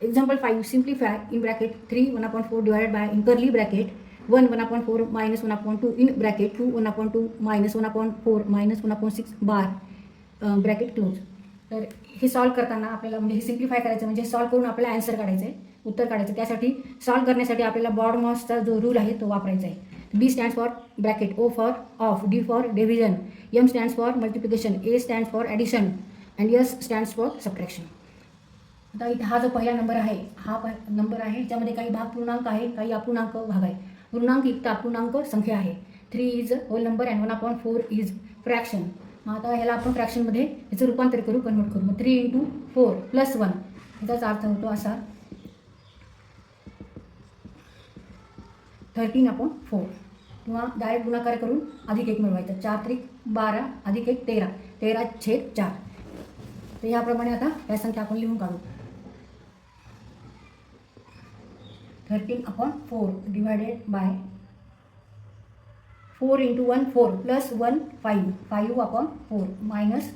Example 5, simplify in bracket 3 1 upon 4 divided by in curly bracket 1 1 upon 4 minus 1 upon 2 in bracket 2 1 upon 2 minus 1 upon 4 minus 1 upon 6 bar uh, bracket close तर हे solve करताना आपल्याला म्हणजे हे simplify करायचं म्हणजे solve करून आपल्याला आन्सर काढायचं आहे उत्तर काढायचं त्यासाठी सॉल्व करण्यासाठी आपल्याला बॉडमॉसचा जो रूल आहे तो वापरायचा आहे. B stands for bracket O for of D for division M stands for multiplication A stands for addition and S stands for subtraction आता इथे हा जो पहिला नंबर आहे हा प नंबर आहे ज्यामध्ये काही भाग पूर्णांक आहे काही अपूर्णांक भाग आहे. पूर्णांक युक्त अपूर्णांक संख्या आहे. Three is whole number and one upon four is fraction मग आता ह्याला आपण फ्रॅक्शनमध्ये याचं रूपांतर करू कन्वर्ट करू. मग three into four plus one याचाच अर्थ होतो असा. थर्टीन अपॉन फोर किंवा डायरेक्ट गुणाकार करून अधिक एक मिळवायचा. चार त्रिक बारा अधिक एक तेरा. तेरा छेद चार. तर याप्रमाणे आता या संख्या आपण लिहून काढू. Thirteen upon four divided by four into one four plus one five five upon four minus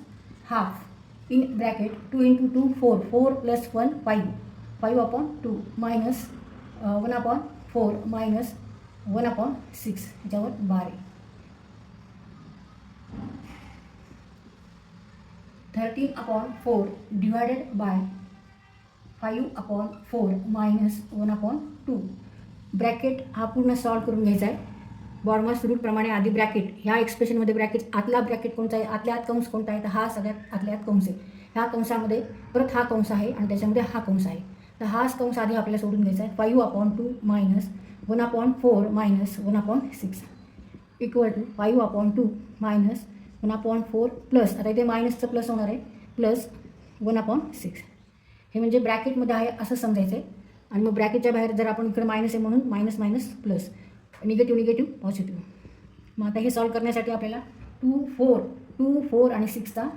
half in bracket two into two four four plus one five five upon two minus one upon four minus one upon six याच्यावर बारा thirteen upon four divided by five upon four minus one upon two. Bracket हा पूर्ण solve करून घ्यायचा आहे. बॉर्मस रूटप्रमाणे आधी bracket. ह्या एक्सप्रेशनमध्ये ब्रॅकेट आतला ब्रॅकेट कोणता आहे? आतल्या आत कंस कोणता आहे? तर हा सगळ्यात आतल्या आत कंस आहे. ह्या कंसामध्ये परत हा कंस आहे आणि त्याच्यामध्ये हा कंस आहे. तर हाच कंस आधी आपल्याला सोडून घ्यायचा आहे. Five upon two minus one upon four minus one upon six. Equal to five upon two minus one upon four plus. आता इथे मायनसचं प्लस होणार आहे. Plus one upon six. हे म्हणजे ब्रॅकेटमध्ये आहे असं समजायचं आहे आणि मग ब्रॅकेटच्या बाहेर जर आपण इकडे मायनस आहे म्हणून minus minus plus negative negative positive मग आता हे सॉल्व करण्यासाठी आपल्याला टू फोर टू फोर आणि सिक्सचा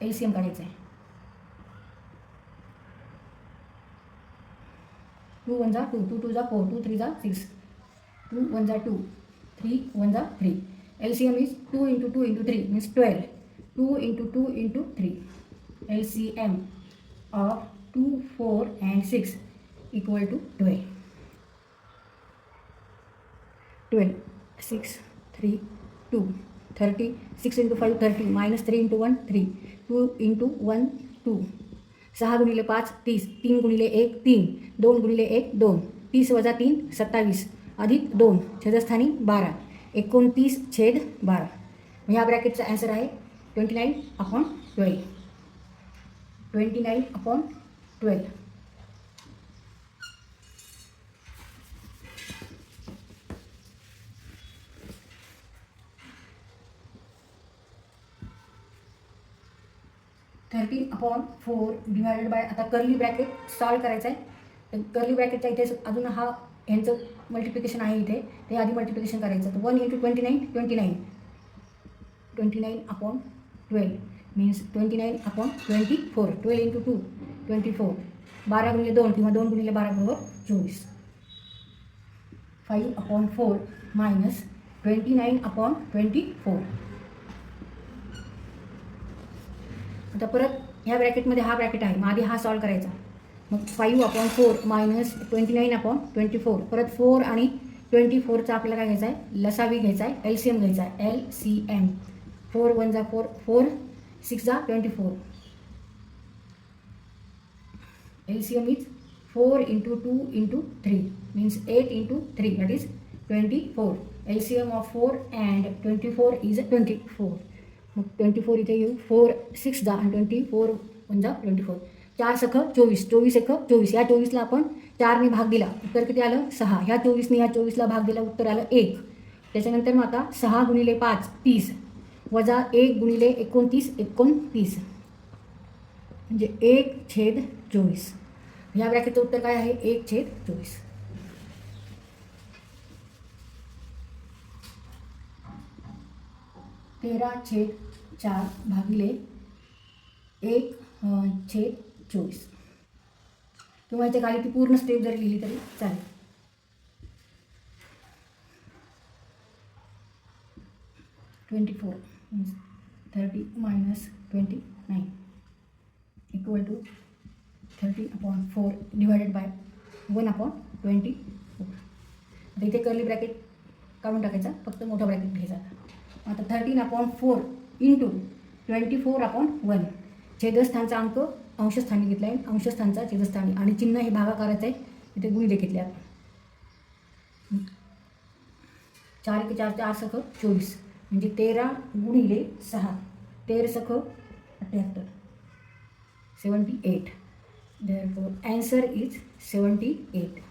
एल सी एम काढायचा आहे टू वन जा टू टू टू जा फोर टू थ्री जा सिक्स टू वन जा टू थ्री वन जा three L C M is two into two into three means twelve two into two into three L C M of two four and six equal to twelve twelve six three two thirty six into five thirty minus three into one three two into one two सहा गुणिले पाच तीस. तीन गुणिले एक तीन. दोन गुणिले एक दोन. तीस वजा तीन सत्तावीस. अधिक दोन छेदस्थानी बारा. एकोणतीस छेद बारा. ह्या ब्रॅकेटचा ॲन्सर आहे twenty nine upon twelve twenty nine upon twelve. Thirteen upon four divided by आता कर्ली ब्रॅकेट सॉल्व करायचं आहे कर्ली ब्रॅकेटच्या इथे अजून हा ह्यांचं मल्टिप्लिकेशन आहे इथे. ते आधी मल्टिप्लिकेशन करायचं. तर one into twenty nine twenty nine twenty nine upon twelve means twenty nine upon twenty four twelve into two twenty four. बारा गुणिले दोन किंवा दोन गुणिले बारा बरोबर चोवीस. Five upon four minus twenty nine upon twenty four. आता परत ह्या ब्रॅकेटमध्ये हा ब्रॅकेट आहे. मग आधी हा सॉल्व करायचा. मग five upon four minus twenty nine upon twenty four. परत फोर आणि ट्वेंटी फोरचा आपल्याला काय घ्यायचा आहे? लसावी घ्यायचा आहे. एल सी एम घ्यायचा आहे. L C M. Four one जा फोर. फोर सिक्स जा twenty four. L C M is four into two into three means eight into three that is twenty four L C is of four and twenty four is twenty four मग twenty four इथे येऊ four six दा आणि twenty four one जा twenty four चार सख चोवीस. चोवीस एक चोवीस. या चोवीसला आपण चारने भाग दिला. उत्तर किती आलं? सहा. ह्या चोवीसने ह्या चोवीसला भाग दिला. उत्तर आलं एक. त्याच्यानंतर मग आता सहा गुणिले पाच तीस. वजा एक गुणिले एकोणतीस एकोणतीस. म्हणजे एक छेद चोवीस. ह्या ब्रॅकेटचं उत्तर काय आहे? एक छेद चोवीस. तेरा छेद चार भागिले एक छेद चोवीस. किंवा याच्या काही ती पूर्ण स्टेप जरी लिहिली तरी चालेल. Twenty four thirty minus twenty nine equal to thirty upon four divided by one upon twenty four आता इथे कर्ली ब्रॅकेट काढून टाकायचा फक्त मोठा ब्रॅकेट घ्यायचा. आता thirteen upon four into twenty four upon one छेदस्थानचा अंक अंशस्थानी घेतला आहे अंशस्थानचा छेदस्थानी. आणि चिन्ह हे भागाकाराचं आहे. इथे गुणिले घेतले आपण. चार एक चार चार सख चोवीस. म्हणजे तेरा गुणिले सहा. तेर सख अठ्ठ्याहत्तर. Seventy eight therefore answer is 78